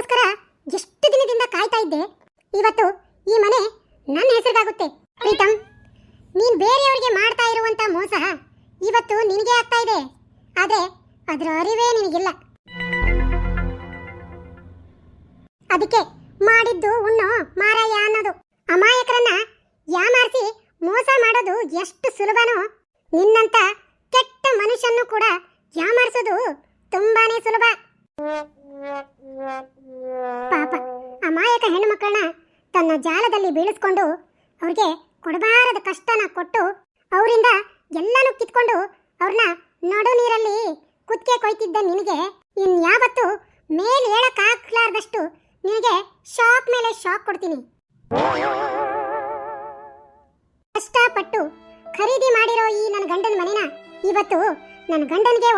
ನಿನಗೋಸ್ಕರ ಎಷ್ಟು ದಿನದಿಂದ ಕಾಯ್ತಾ ಇದ್ದೆ, ಇವತ್ತು ಈ ಮನೆ ನನ್ನ ಹೆಸರಿಗಾಗುತ್ತೆ. ಪ್ರೀತಮ್ ನೀನ್ ಬೇರೆಯವರಿಗೆ ಮಾಡ್ತಾ ಇರುವಂತ ಮೋಸ ಇವತ್ತು ನಿನಗೆ ಆಗ್ತಾ ಇದೆ. ಆದರೆ ಅದರ ಅರಿವೇ ನಿನಗಿಲ್ಲ. ಅದಕ್ಕೆ ಮಾಡಿದ್ದು ಉಣ್ಣು ಮಾರಾಯ ಅನ್ನೋದು. ಅಮಾಯಕರನ್ನ ಯಾಮಾರಿಸಿ ಮೋಸ ಮಾಡೋದು ಎಷ್ಟು ಸುಲಭನೋ, ನಿನ್ನಂತ ಕೆಟ್ಟ ಮನುಷ್ಯನೂ ಕೂಡ ಯಾಮಾರಿಸೋದು ತುಂಬಾನೇ ಸುಲಭ. ಪಾಪ, ಅಮಾಯಕ ಹೆಣ್ಣುಮಕ್ಕಳನ್ನ ತನ್ನ ಜಾಲದಲ್ಲಿ ಬೀಳಿಸ್ಕೊಂಡು ಅವ್ರಿಗೆ ಕೊಡಬಾರದ ಕಷ್ಟನ ಕೊಟ್ಟು ಅವರಿಂದ ಎಲ್ಲನೂ ಕಿತ್ಕೊಂಡು ಅವ್ರನ್ನ ನಡು ನೀರಲ್ಲಿ ಕುತ್ತಿಗೆ ಕೊಯ್ತಿದ್ದ ನಿನಗೆ ಇನ್ಯಾವತ್ತು ಮೇಲ್ ಹೇಳಕ್ಕಾಗ್ಲಾರ್ದಷ್ಟು ನಿನಗೆ ಶಾಕ್ ಮೇಲೆ ಶಾಕ್ ಕೊಡ್ತೀನಿ. ಕಷ್ಟಪಟ್ಟು ಖರೀದಿ ಮಾಡಿರೋ ಈ ನನ್ನ ಗಂಡನ ಮನೆನ ಇವತ್ತು ನನ್ನ ಗಂಡನಿಗೆ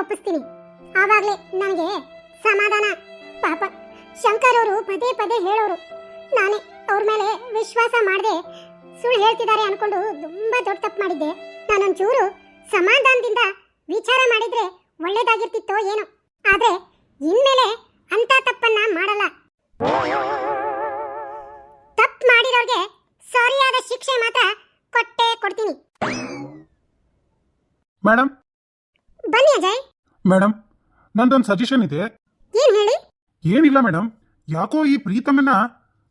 ವಿಶ್ವಾಸ ಮಾಡದೆ ಸುಳ್ಳು ಹೇಳ್ತಿದ್ದಾರೆ ಅನ್ಕೊಂಡು ತುಂಬಾ ದೊಡ್ಡ ತಪ್ಪು ಮಾಡಿದ್ದೆ. ನಾನೊಂಚೂರು ಸಮಾಧಾನದಿಂದ ವಿಚಾರ ಮಾಡಿದ್ರೆ ಒಳ್ಳೇದಾಗಿರ್ತಿತ್ತೋ ಏನೋ. ಆದ್ರೆ ಇನ್ಮೇಲೆ ಅಂತ ತಪ್ಪನ್ನ ಮಾಡಲ್ಲ. ತಪ್ಪು ಮಾಡಿರೋರ್ಗೆ ಸರಿಯಾದ ಶಿಕ್ಷೆ ಮಾತ್ರ ಕೊಟ್ಟೇ ಕೊಡ್ತೀನಿ. ಮೇಡಮ್ ಬನ್ನಿ ಅಜಯ್. ಮೇಡಮ್ ನಂದೊಂದು ಸಜೆಷನ್ ಇದೆ. ಏನ್ ಹೇಳಿ? ಏನಿಲ್ಲ ಮೇಡಮ್ ಯಾಕೋ ಈ ಪ್ರೀತಮನ್ನ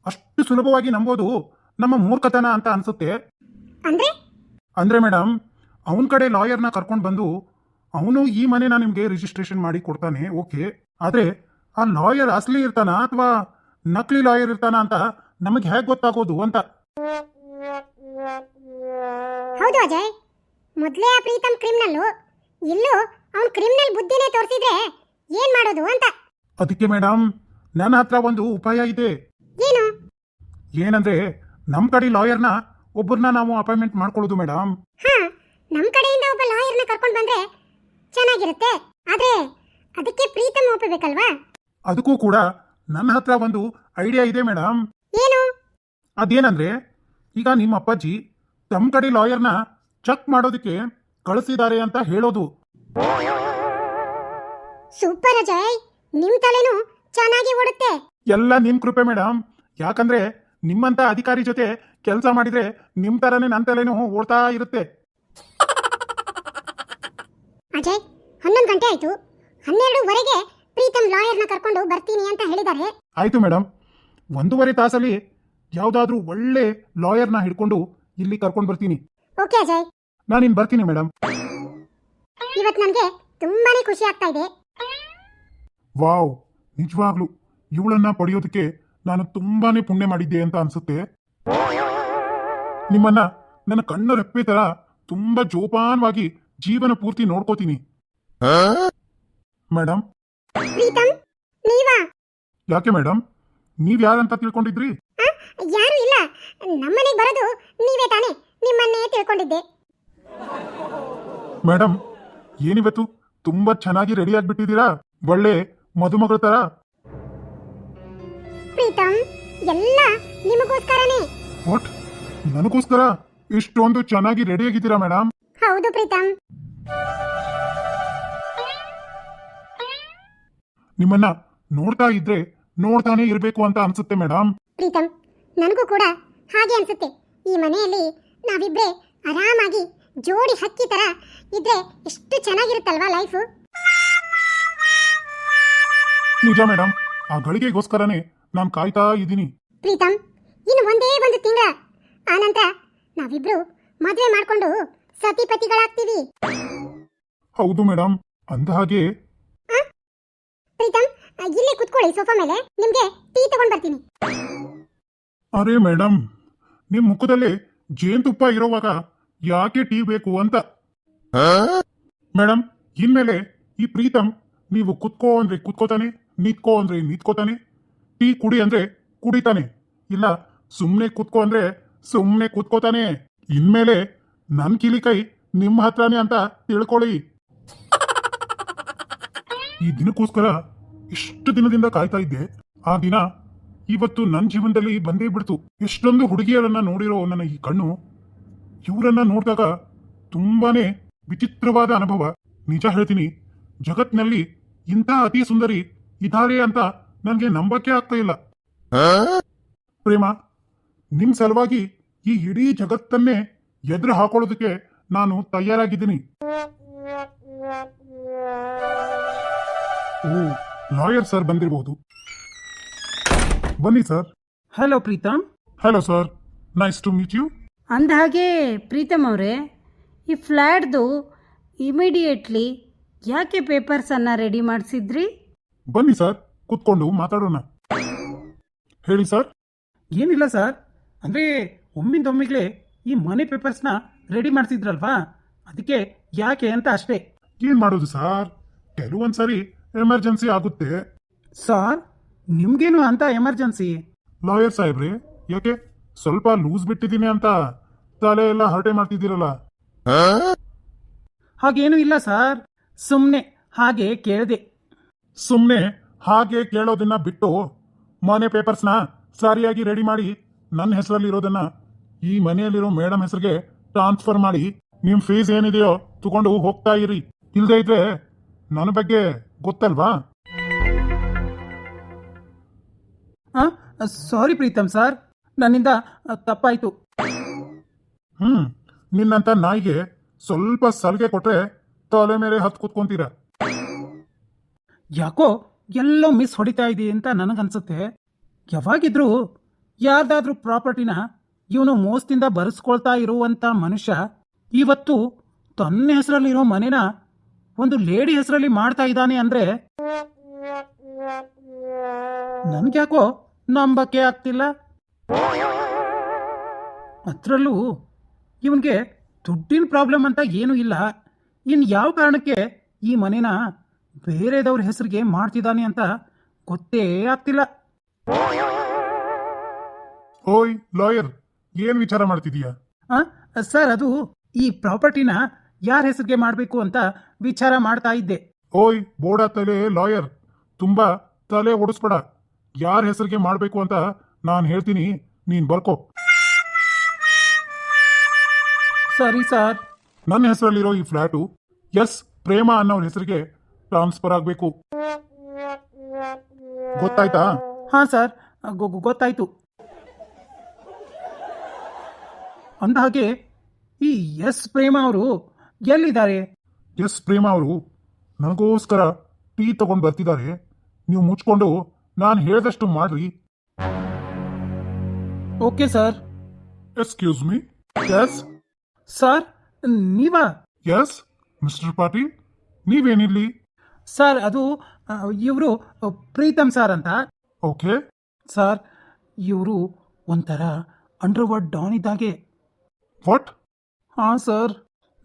ಅಷ್ಟು ಸುಲಭವಾಗಿ ನಂಬೋದು. ನಮ್ಮ ಮೂರ್ಖತನ ಅಂತ ಅನ್ಸುತ್ತೆ. ಅಂದ್ರೆ? ಅಂದ್ರೆ ಮೇಡಮ್ ಅವನ ಕಡೆ ಲಾಯರ್ನ ಕರ್ಕೊಂಡು ಬಂದು ಅವನು ಈ ಮನೆನ ನಿಮಗೆ ರಿಜಿಸ್ಟ್ರೇಷನ್ ಮಾಡಿ ಕೊಡ್ತಾನೆ ಓಕೆ. ಆದ್ರೆ ಆ ಲಾಯರ್ ಅಸಲಿ ಇರ್ತಾನ ಅಥವಾ ನಕಲಿ ಲಾಯರ್ ಇರ್ತಾನ ಅಂತ ನಮಗೆ ಹೇಗೆ ಗೊತ್ತಾಗೋದು ಅಂತ? ಹೌದು ಅಜಯ್. ಮೊದ್ಲೇ ಆ ಪ್ರೀತಮ್ ಕ್ರಿಮಿನಲ್ಲು ಇಲ್ಲೂ ಅವನು ಕ್ರಿಮಿನಲ್ ಬುದ್ಧಿನೇ ತೋರಿಸಿದ್ರೆ ಏನು ಮಾಡೋದು ಅಂತ? ಅದಕ್ಕೆ ಮೇಡಮ್ ನನ್ನ ಹತ್ರ ಒಂದು ಉಪಾಯ ಇದೆ. ಏನು? ಏನಂದ್ರೆ ನಮ್ಮ ಕಡೆ ಲಾಯರ್ನ ಒಬ್ಬರನ್ನ ನಾವು ಅಪಾಯಿಂಟ್ಮೆಂಟ್ ಮಾಡ್ಕೊಳ್ಳೋದು ಮೇಡಮ್ ಹಾ ನಮ್ ಕಡೆಯಿಂದ ಒಬ್ಬ ಲಾಯರ್ನ ಕರ್ಕೊಂಡು ಬಂದ್ರೆ ಚೆನ್ನಾಗಿರುತ್ತೆ. ಆದ್ರೆ ಅದಕ್ಕೆ ಪ್ರೀತಮ್ ಒಪ್ಪಬೇಕಲ್ವಾ ಅದಕ್ಕೂ ಕೂಡ ನನ್ನ ಹತ್ರ ಒಂದು ಐಡಿಯಾ ಇದೆ ಮೇಡಮ್ ಏನು? ಅದೇನಂದ್ರೆ ಈಗ ನಿಮ್ಮ ಅಪ್ಪಾಜಿ ತಮ್ಮ ಕಡೆ ಲಾಯರ್ನ ಚೆಕ್ ಮಾಡೋದಕ್ಕೆ ಕಳಿಸಿದ್ದಾರೆ ಅಂತ ಹೇಳೋದು. ಸೂಪರ್ ಅಜಯ್ ನಿಮ್ ತಲೆನೂ ಚೆನ್ನಾಗಿ ಓಡುತ್ತೆ. ಎಲ್ಲ ನಿಮ್ಮ ಕೃಪೆ ಮೇಡಮ್ ಯಾಕಂದ್ರೆ ನಿಮ್ಮಂತ ಅಧಿಕಾರಿ ಜೊತೆ ಕೆಲಸ ಮಾಡಿದ್ರೆ ನಿಮ್ ತರನೇ ನನ್ನ ತಲೆನೂ ಓಡ್ತಾ ಇರುತ್ತೆ. ಅಜಯ್ ಹನ್ನೊಂದು ಗಂಟೆ ಆಯ್ತು. ಹನ್ನೆರಡುವರೆಗೆ ಪ್ರೀತಮ್ ಲಾಯರ್ನ ಕರ್ಕೊಂಡು ಬರ್ತೀನಿ ಅಂತ ಹೇಳಿದ್ದಾರೆ ಆಯ್ತು ಮೇಡಮ್ ಒಂದೂವರೆ ತಾಸಲ್ಲಿ ಯಾವ್ದಾದ್ರೂ ಒಳ್ಳೆ ಲಾಯರ್ನ ಹಿಡ್ಕೊಂಡು ಇಲ್ಲಿ ಕರ್ಕೊಂಡು ಬರ್ತೀನಿ. ಓಕೆ ಅಜಯ್. ನಾನಿನ್ ಬರ್ತೀನಿ ಮೇಡಮ್ ಇವತ್ತು ನನಗೆ ತುಂಬಾನೇ ಖುಷಿ ಆಗ್ತಾ ಇದೆ. ವಾವ್ ನಿಜವಾಗ್ಲು. ಇವಳನ್ನ ಪಡೆಯೋದಕ್ಕೆ ನಾನು ತುಂಬಾನೇ ಪುಣ್ಯ ಮಾಡಿದ್ದೆ ಅಂತ ಅನ್ಸುತ್ತೆ. ನಿಮ್ಮನ್ನ ನನ್ನ ಕಣ್ಣು ರೆಪ್ಪೆ ತರ ತುಂಬಾ ಜೋಪಾನವಾಗಿ ಜೀವನ ಪೂರ್ತಿ ನೋಡ್ಕೋತೀನಿ. ಮೇಡಮ್ ಯಾಕೆ ಮೇಡಮ್ ನೀವ್ ಯಾರಂತ ತಿಳ್ಕೊಂಡಿದ್ರಿ? ಯಾರು ಇಲ್ಲ. ನಮ್ಮನೆಗೆ ಬರೋದು ನೀವೇ ತಾನೇ. ನಿಮ್ಮನ್ನೇ ತಿಳ್ಕೊಂಡಿದ್ದೆ. ಮೇಡಮ್ ಏನಿವತ್ತು? ತುಂಬಾ ಚೆನ್ನಾಗಿ ರೆಡಿ ಆಗ್ಬಿಟ್ಟಿದ್ದೀರಾ? ಒಳ್ಳೆ ಮದುಮಗಳ ತರ ಪ್ರೀತಮ್ ಎಲ್ಲ ನಿಮಗೋಸ್ಕರನೇ. ವಾಟ್ ನನಗೋಸ್ಕರ? ಇಷ್ಟೊಂದು ಚೆನ್ನಾಗಿ ರೆಡಿ ಆಗಿದ್ದೀರಾ ಮೇಡಮ್ ಹೌದು ಪ್ರೀತಮ್ ನಿಮ್ಮನ್ನ ನೋಡ್ತಾ ಇದ್ರೆ ನೋಡ್ತಾನೆ ಇರಬೇಕು ಅಂತ ಅನ್ಸುತ್ತೆ ಮೇಡಮ್ ಪ್ರೀತಮ್ ನನಗೂ ಕೂಡ ಹಾಗೆ ಅನ್ಸುತ್ತೆ. ಈ ಮನೆಯಲ್ಲಿ ನಾವಿಬ್ರೆ ಆರಾಮಾಗಿ ಜೋಡಿ ಹಕ್ಕಿ ತರ ಇದ್ರೆ ಎಷ್ಟು ಚೆನ್ನಾಗಿರುತ್ತಲ್ವಾ ಲೈಫು ನಿಜ ಮೇಡಮ್ ಆ ಗಳಿಗೆಗೋಸ್ಕರನೇ ನಾನು ಕಾಯ್ತಾ ಇದ್ದೀನಿ. ಪ್ರೀತಮ್ ಇನ್ನು ಒಂದೇ ಒಂದು ತಿಂಗಳ. ಆನಂತರ ನಾವಿಬ್ರು ಮದುವೆ ಮಾಡ್ಕೊಂಡು ಸತಿಪತಿಗಳಾಗ್ತೀವಿ. ಹೌದು ಮೇಡಮ್ ಅಂದ ಹಾಗೆ. ಪ್ರೀತಮ್ ಇಲ್ಲೇ ಕುತ್ಕೊಳ್ಳಿ ಸೋಫಾ ಮೇಲೆ. ನಿಮ್ಗೆ ಟೀ ತಗೊಂಡ್ ಬರ್ತೀನಿ. ಅರೆ ಮೇಡಮ್ ನಿಮ್ ಮುಖದಲ್ಲಿ ಜೇನುತುಪ್ಪ ಇರೋವಾಗ ಯಾಕೆ ಟೀ ಬೇಕು ಅಂತ? ಮೇಡಮ್ ಇನ್ಮೇಲೆ ಈ ಪ್ರೀತಮ್ ನೀವು ಕುತ್ಕೋ ಅಂದ್ರೆ ಕುತ್ಕೋತಾನೆ ನಿಂತ್ಕೋ ಅಂದ್ರೆ ನಿಂತ್ಕೋತಾನೆ. ಟೀ ಕುಡಿ ಅಂದ್ರೆ ಕುಡಿತಾನೆ. ಇಲ್ಲ, ಸುಮ್ನೆ ಕೂತ್ಕೋ ಅಂದ್ರೆ ಸುಮ್ನೆ ಕೂತ್ಕೋತಾನೆ. ಇನ್ಮೇಲೆ ನನ್ ಕಿಲಿ ಕೈ ನಿಮ್ಮ ಹತ್ರನೇ ಅಂತ ತಿಳ್ಕೊಳ್ಳಿ. ಈ ದಿನಕ್ಕೋಸ್ಕರ ಎಷ್ಟು ದಿನದಿಂದ ಕಾಯ್ತಾ ಇದ್ದೆ. ಆ ದಿನ ಇವತ್ತು ನನ್ನ ಜೀವನದಲ್ಲಿ ಬಂದೇ ಬಿಡ್ತು. ಎಷ್ಟೊಂದು ಹುಡುಗಿಯರನ್ನ ನೋಡಿರೋ ನನ್ನ ಈ ಕಣ್ಣು, ಇವರನ್ನ ನೋಡಿದಾಗ ತುಂಬಾನೇ ವಿಚಿತ್ರವಾದ ಅನುಭವ. ನಿಜ ಹೇಳ್ತೀನಿ, ಜಗತ್ನಲ್ಲಿ ಇಂಥ ಅತಿ ಸುಂದರಿ ಇದ್ದಾರೆ ಅಂತ ನನಗೆ ನಂಬಕ್ಕೆ ಆಗ್ತಾ ಇಲ್ಲ. ಪ್ರೇಮ ನಿಮ್ ಸಲುವಾಗಿ ಈ ಇಡೀ ಜಗತ್ತನ್ನೇ ಎದುರು ಹಾಕೊಳ್ಳೋದಕ್ಕೆ ನಾನು ತಯಾರಾಗಿದ್ದೀನಿ. ಓ ಲಾಯರ್ ಸರ್ ಬಂದಿರಬಹುದು ಬನ್ನಿ sir. Hello Pritam hello sir. Nice to meet you ಅಂದಹಾಗೆ ಪ್ರೀತಮ್ ಅವರೇ ಈ ಫ್ಲ್ಯಾಟ್ದು ಇಮಿಡಿಯೇಟ್ಲಿ ಯಾಕೆ ಪೇಪರ್ಸನ್ನು ರೆಡಿ ಮಾಡಿಸಿದ್ರಿ? ಬನ್ನಿ ಸರ್. ಕೂತ್ಕೊಂಡು ಮಾತಾಡೋಣ. ಹೇಳಿ ಸರ್. ಏನಿಲ್ಲ ಸರ್. ಅಂದರೆ ಒಮ್ಮಿಂದೊಮ್ಮಿಗ್ಲೇ ಈ ಮನೆ ಪೇಪರ್ಸ್ನ ರೆಡಿ ಮಾಡ್ತಿದ್ರಲ್ವಾ ಅದಕ್ಕೆ ಯಾಕೆ ಅಂತ ಅಷ್ಟೇ. ಏನ್ ಮಾಡೋದು ಸರ್? ಕೆಲವೊಂದ್ಸರಿ ಎಮರ್ಜೆನ್ಸಿ ಆಗುತ್ತೆ. ಸರ್ ನಿಮ್ಗೇನು ಅಂತ ಎಮರ್ಜೆನ್ಸಿ? ಲಾಯರ್ ಸಾಹೇಬ್ರಿ ಯಾಕೆ? ಸ್ವಲ್ಪ ಲೂಸ್ ಬಿಟ್ಟಿದ್ದೀನಿ ಅಂತ ತಲೆ ಎಲ್ಲ ಹರಟೆ ಮಾಡ್ತಿದ್ದೀರಲ್ಲ. ಹಾಗೇನು ಇಲ್ಲ ಸರ್. ಸುಮ್ಮನೆ ಹಾಗೆ ಕೇಳಿದೆ. ಸುಮ್ನೆ ಹಾಗೆ ಕೇಳೋದನ್ನ ಬಿಟ್ಟು ಮನೆ ಪೇಪರ್ಸ್ನ ಸರಿಯಾಗಿ ರೆಡಿ ಮಾಡಿ ನನ್ನ ಹೆಸರಲ್ಲಿರೋದನ್ನ ಈ ಮನೆಯಲ್ಲಿರೋ ಮೇಡಮ್ ಹೆಸರಿಗೆ ಟ್ರಾನ್ಸ್ಫರ್ ಮಾಡಿ ನಿಮ್ ಫೀಸ್ ಏನಿದೆಯೋ ತಗೊಂಡು ಹೋಗ್ತಾ ಇರಿ. ಇಲ್ಲದೆ ಇದ್ರೆ ನನ್ನ ಬಗ್ಗೆ ಗೊತ್ತಲ್ವಾ? ಸಾರಿ ಪ್ರೀತಮ್ ಸರ್ ನನ್ನಿಂದ ತಪ್ಪಾಯ್ತು. ಹ್ಮ್ ನಿನ್ನಂತ ನಾಯಿಗೆ ಸ್ವಲ್ಪ ಸಲಿಗೆ ಕೊಟ್ರೆ ತಲೆ ಮೇಲೆ ಹತ್ ಕೂತ್ಕೊಂತೀರ. ಯಾಕೋ ಎಲ್ಲೋ ಮಿಸ್ ಹೊಡಿತಾ ಇದೆ ಅಂತ ನನಗನ್ಸುತ್ತೆ. ಯಾವಾಗಿದ್ರೂ ಯಾರ್ದಾದ್ರೂ ಪ್ರಾಪರ್ಟಿನ ಇವನು ಮೋಸದಿಂದ ಬರೆಸ್ಕೊಳ್ತಾ ಇರುವಂಥ ಮನುಷ್ಯ ಇವತ್ತು ತನ್ನ ಹೆಸರಲ್ಲಿರೋ ಮನೆನ ಒಂದು ಲೇಡಿ ಹೆಸರಲ್ಲಿ ಮಾಡ್ತಾ ಇದ್ದಾನೆ ಅಂದರೆ ನನಗ್ಯಾಕೋ ನಂಬಕ್ಕೆ ಆಗ್ತಿಲ್ಲ. ಅದರಲ್ಲೂ ಇವನಿಗೆ ದುಡ್ಡಿನ ಪ್ರಾಬ್ಲಮ್ ಅಂತ ಏನೂ ಇಲ್ಲ. ಇನ್ನು ಯಾವ ಕಾರಣಕ್ಕೆ ಈ ಮನೆನ ಬೇರೆದವ್ರ ಹೆಸರಿಗೆ ಮಾಡ್ತಿದ್ದಾನೆ ಅಂತ ಗೊತ್ತೇ ಆಗ್ತಿಲ್ಲ. ಓಯ್ ಲಾಯರ್ ಏನ್ ವಿಚಾರ ಮಾಡ್ತಿದೀಯ? ಆ, ಸರ್ ಅದು ಈ ಪ್ರಾಪರ್ಟಿನ ಯಾರ ಹೆಸರಿಗೆ ಮಾಡಬೇಕು ಅಂತ ವಿಚಾರ ಮಾಡ್ತಾ ಇದ್ದೆ. ಓಯ್ ಬೋಡ ತಲೆ ಲಾಯರ್ ತುಂಬಾ ತಲೆ ಓಡಿಸ್ಬೇಡ. ಯಾರ ಹೆಸರಿಗೆ ಮಾಡಬೇಕು ಅಂತ ನಾನು ಹೇಳ್ತೀನಿ ನೀನ್ ಬರ್ಕೋ. ಸರಿ ಸರ್. ನನ್ನ ಹೆಸರಲ್ಲಿರೋ ಈ ಫ್ಲಾಟು ಎಸ್ ಪ್ರೇಮ ಅನ್ನೋರ ಹೆಸರಿಗೆ ಟ್ರಾನ್ಸ್ಫರ್ ಆಗ್ಬೇಕು. ಗೊತ್ತಾಯ್ತಾ? ಹಾಂ ಸರ್. ಗೊತ್ತಾಯ್ತು. ಅಂದ ಹಾಗೆ ಅಂದಹಾಗೆ ಈ ಎಸ್ ಪ್ರೇಮ ಅವರು ಎಲ್ಲಿದ್ದಾರೆ? ಎಸ್ ಪ್ರೇಮ ಅವರು ನನಗೋಸ್ಕರ ಟೀ ತಗೊಂಡು ಬರ್ತಿದ್ದಾರೆ. ನೀವು ಮುಚ್ಕೊಂಡು ನಾನು ಹೇಳಿದಷ್ಟು ಮಾಡ್ರಿ. Okay sir. Excuse me. Yes? Sir ನೀವಾ? ಎಸ್ ಮಿಸ್ಟರ್ ಪಾಟೀಲ್ ನೀವೇನಿಲ್ಲಿ ಸರ್ ಅದು ಇವರು ಪ್ರೀತಮ್ ಸರ್ ಅಂತ. ಓಕೆ. ಸರ್ ಇವರು ಒಂಥರ ಅಂಡರ್ವರ್ಡ್ ಡಾನ್ ಇದ್ದಾಗೆ. ವಾಟ್? ಹಾಂ ಸರ್.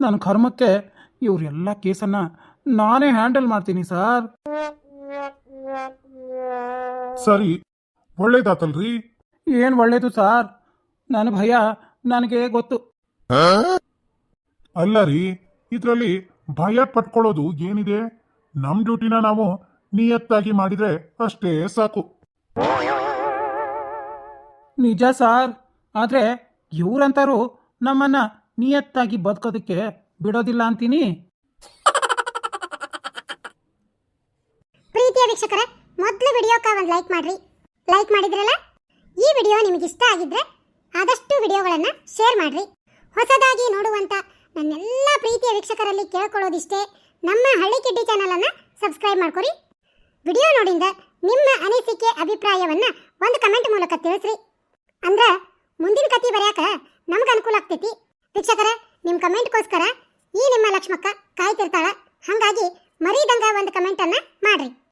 ನನ್ನ ಕರ್ಮಕ್ಕೆ ಇವರೆಲ್ಲ ಕೇಸನ್ನು ನಾನೇ ಹ್ಯಾಂಡಲ್ ಮಾಡ್ತೀನಿ ಸರ್. ಸರಿ. ಒಳ್ಳೇದಾತಲ್ರಿ. ಏನು ಒಳ್ಳೇದು ಸರ್? ನನ್ನ ಭಯ ನನಗೆ ಗೊತ್ತು. ಅಲ್ಲ ರೀ ಇದರಲ್ಲಿ ಭಯ ಪಟ್ಕೊಳ್ಳೋದು ಏನಿದೆ? ನಮ್ ಡ್ಯೂಟಿನ ನಾವು ನಿಯತ್ತಾಗಿ ಮಾಡಿದ್ರೆ ಅಷ್ಟೇ ಸಾಕು. ನಿಜ ಸಾರ್. ಆದರೆ ಇವರಂತರೂ ನಮ್ಮನ್ನ ನಿಯತ್ತಾಗಿ ಬದುಕೋದಕ್ಕೆ ಬಿಡೋದಿಲ್ಲ ಅಂತೀನಿ. ಪ್ರೀತಿಯ ವೀಕ್ಷಕರ ಮೊದಲು ವಿಡಿಯೋಕ್ಕೆ ಒಂದು ಲೈಕ್ ಮಾಡ್ರಿ. ಲೈಕ್ ಮಾಡಿದ್ರಲ್ಲ? ಈ ವಿಡಿಯೋ ನಿಮಗೆ ಇಷ್ಟ ಆಗಿದ್ರೆ ಆದಷ್ಟು ವಿಡಿಯೋಗಳನ್ನು ಶೇರ್ ಮಾಡ್ರಿ. ಹೊಸದಾಗಿ ನೋಡುವಂತ ನನ್ನೆಲ್ಲ ಪ್ರೀತಿಯ ವೀಕ್ಷಕರಲ್ಲಿ ಕೇಳ್ಕೊಳ್ಳೋದಿಷ್ಟೇ. ನಮ್ಮ ಹಳ್ಳಿ ಕಿಡ್ಡಿ ಚಾನಲನ್ನು ಸಬ್ಸ್ಕ್ರೈಬ್ ಮಾಡ್ಕೊರಿ. ವಿಡಿಯೋ ನೋಡಿಂದ ನಿಮ್ಮ ಅನಿಸಿಕೆ, ಅಭಿಪ್ರಾಯವನ್ನು ಒಂದು ಕಮೆಂಟ್ ಮೂಲಕ ತಿಳಿಸ್ರಿ. ಅಂದ್ರೆ, ಮುಂದಿನ ಕಥೆ ಬರೆಯಕ್ಕೆ ನಮ್ಗೆ ಅನುಕೂಲ ಆಗ್ತೈತಿ. ವೀಕ್ಷಕರ ನಿಮ್ಮ ಕಮೆಂಟ್ಗೋಸ್ಕರ ಈ ನಿಮ್ಮ ಲಕ್ಷ್ಮಕ್ಕ ಕಾಯ್ತಿರ್ತಾಳ. ಹಾಗಾಗಿ ಮರೀದಂಗ ಒಂದು ಕಮೆಂಟನ್ನು ಮಾಡ್ರಿ.